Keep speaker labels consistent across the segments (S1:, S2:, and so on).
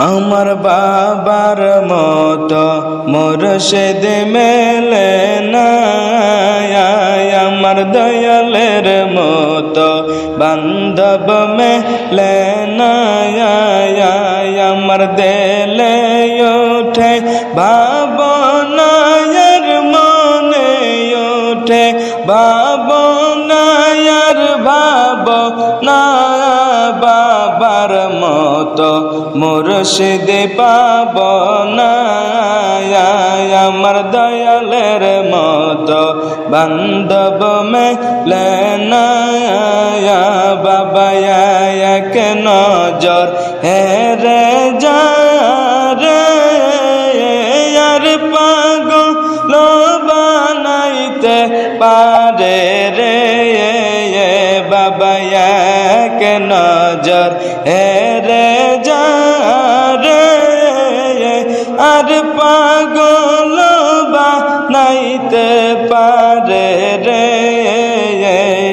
S1: আমার বাবার মতো মুর্শিদ মেলে না আমার দয়ালের মতো বান্ধব মেলে না আমার দেলে ওঠে ভাবনায়ের মনে ওঠে ভাবনায়ার ভাব না বাবার মতো মুর্শিদ পাব না আমার দয়ালের মতো বান্ধব মে না বাবা এক নজর, হে রে যা রে, আর বানাইতে পারে রে। এক নজর। রে যা রে, আর পাগল বানাইতে পারে রে।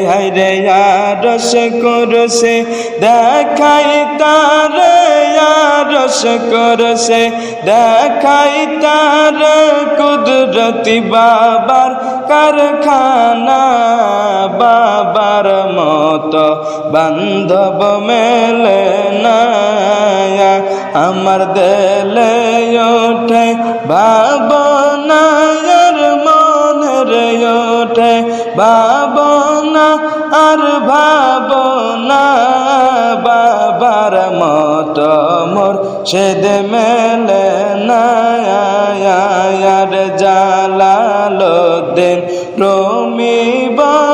S1: হাইরে রস করছে, দেখাই তারে রস করছে, দেখাই তার কুদরতি বাবার কারখানা। বাবার মতো বান্ধব মেলে না আমার দেলে ওঠে ভাবনায়ের মনের ওঠে ভাবনা আর ভাবনা বাবার মতো মোর সেদ মেলে না আর জালালুদ্দিন রমি বলে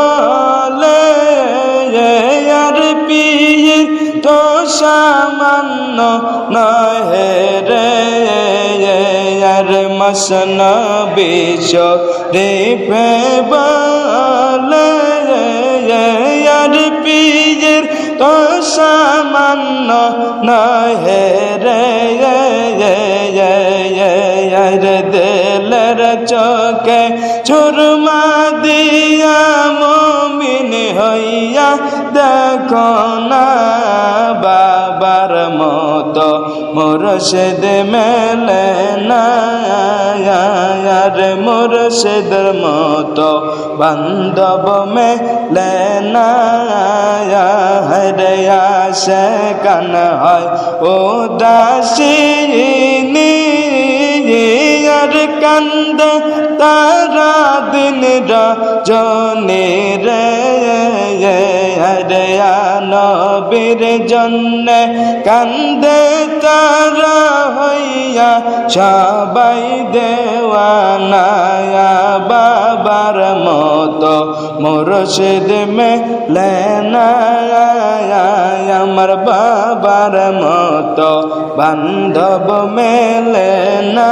S1: সামান্য নহে রে, আর মসন বিষ রে বলে আর পিয়ের তো সামান্য নহে রে দিলের চোখে চুরমা দিয়া মমিন হইয়া দেখো না মুর্শিদ মেলে না মুর্শিদের মতো বান্ধব মেলে না হরে কান হয় ও দাসিনী আর কান্দ তারা দিন রে হরে নবীর জন্য কান্দে তারা হইয়া, সবাই দেওয়ানা বাবার মতো মুর্শিদ মেলে না আমার বাবার মতো বান্ধব মেলে না